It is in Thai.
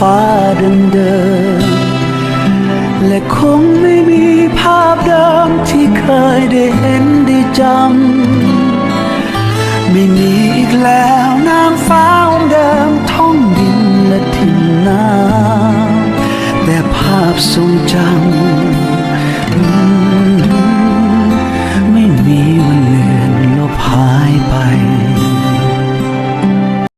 ฟ้าเดิมๆและคงไม่มีภาพเดิมที่เคยได้เห็นได้จำไม่มีอีกแล้วน้ำฟ้าองค์เดิมท้องดินและถิ่นน้ำแต่ภาพทรงจำ